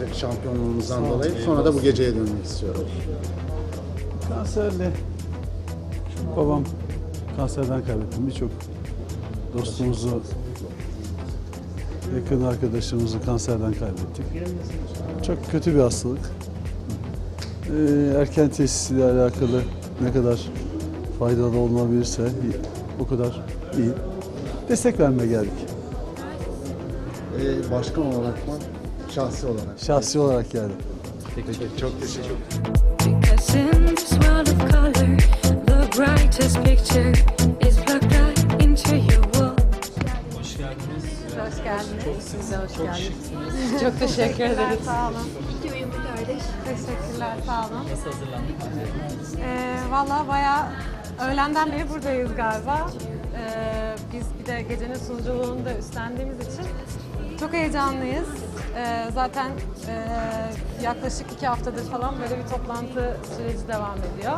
önceki şampiyonluğumuzdan dolayı. Sonra da bu geceye dönmek istiyorum. Kanserle babam kanserden kaybettim. Birçok dostumuzu, yakın arkadaşımızı kanserden kaybettik. Çok kötü bir hastalık. Ee, erken teşhisiyle alakalı ne kadar faydalı olunabilirse o kadar iyi. Destek vermeye geldik. Ee, başkan olarak mı? Şahsi olarak. Şahsi olarak geldim. Çok teşekkür ederim. Because in this world of color, the brightest picture is plugged right into your wall. Hoş geldiniz. Hoş geldiniz. Siz de hoş Çok geldiniz. şıksınız. Çok teşekkür ederiz. Sağ olun. İki uyumlu kardeş. Teşekkürler. Sağ olun. Nasıl hazırlandık? Ee, Valla bayağı öğlenden beri buradayız galiba. Ee, biz bir de gecenin sunuculuğunu da üstlendiğimiz için çok heyecanlıyız. Ee, zaten e, yaklaşık iki haftadır falan böyle bir toplantı süreci devam ediyor.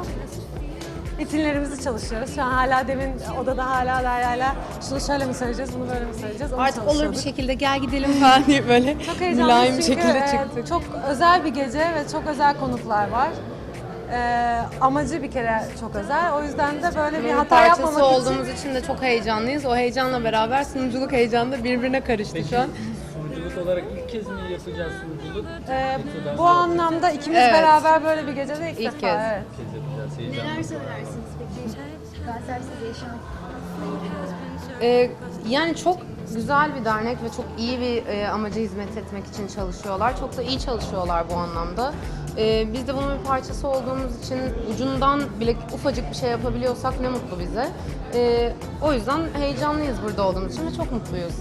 Ritimlerimizi çalışıyoruz. Şu an hala demin odada hala Derya'yla şunu şöyle mi söyleyeceğiz, bunu böyle mi söyleyeceğiz onu Artık olur bir çalışıyorduk. şekilde gel gidelim falan diye böyle Çok mülayim heyecanlıyız çünkü şekilde e, çıktık. çok özel bir gece ve çok özel konuklar var. E, amacı bir kere çok özel. O yüzden de böyle bir Bir hata parçası yapmamak olduğumuz için için de çok heyecanlıyız. O heyecanla beraber sunuculuk heyecanı da birbirine karıştı Peki şu an. Sunuculuk olarak ilk kez mi yapacağız sunuculuk? e, daha bu sonra anlamda ikimiz Evet. beraber böyle bir gecede ilk, İlk defa. kez. Evet. ilk kez yapacağız. Heyecanlı. Neler söylersiniz peki? Kansersiz yaşam. Ee, yani çok güzel bir dernek ve çok iyi bir e, amaca hizmet etmek için çalışıyorlar. Çok da iyi çalışıyorlar bu anlamda. Ee, biz de bunun bir parçası olduğumuz için ucundan bile ufacık bir şey yapabiliyorsak ne mutlu bize. Ee, o yüzden heyecanlıyız burada olduğumuz için ve çok mutluyuz.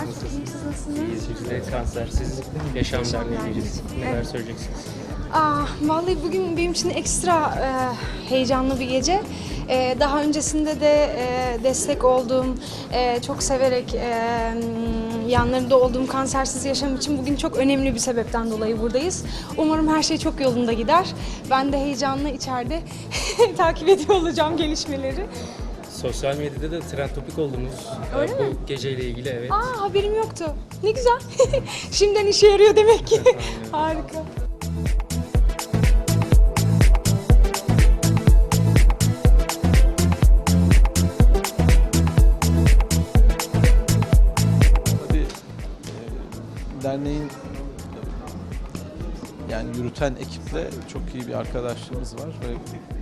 Çok iyiyim. Siz nasılsınız? İyi şekilde kansersiz yaşam derneği üyesi. Neler söyleyeceksiniz? Aa, vallahi bugün benim için ekstra e, heyecanlı bir gece. E, daha öncesinde de e, destek olduğum, e, çok severek e, yanlarında olduğum kansersiz yaşam için bugün çok önemli bir sebepten dolayı buradayız. Umarım her şey çok yolunda gider. Ben de heyecanla içeride takip ediyor olacağım gelişmeleri. Sosyal medyada da trend topik oldunuz. Öyle bu mi? geceyle ilgili evet. Aa haberim yoktu. Ne güzel. Şimdiden işe yarıyor demek ki. Harika. E, derneğin yani yürüten ekiple çok iyi bir arkadaşlığımız var ve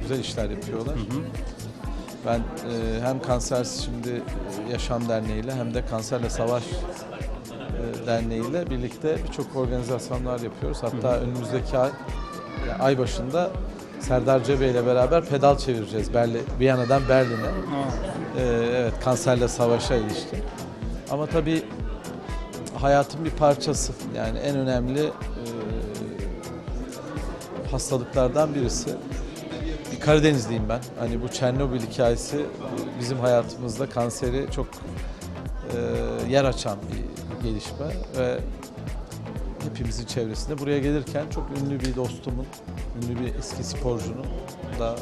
güzel işler yapıyorlar. Ben e, hem Kanser Şimdi e, Yaşam Derneği ile hem de Kanserle Savaş e, Derneği ile birlikte birçok organizasyonlar yapıyoruz. Hatta önümüzdeki ay, yani ay başında Serdar Cebe ile beraber pedal çevireceğiz Berlin, Viyana'dan Berlin'e. E, evet kanserle savaşa ilişkin. Ama tabii hayatın bir parçası. Yani en önemli e, hastalıklardan birisi. Karadenizliyim ben. Hani bu Çernobil hikayesi bizim hayatımızda kanseri çok e, yer açan bir gelişme ve hepimizin çevresinde. Buraya gelirken çok ünlü bir dostumun, ünlü bir eski sporcunun da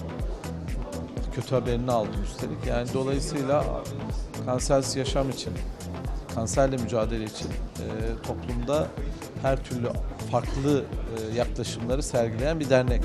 kötü haberini aldım üstelik. Yani dolayısıyla kansersiz yaşam için, kanserle mücadele için e, toplumda her türlü farklı e, yaklaşımları sergileyen bir dernek.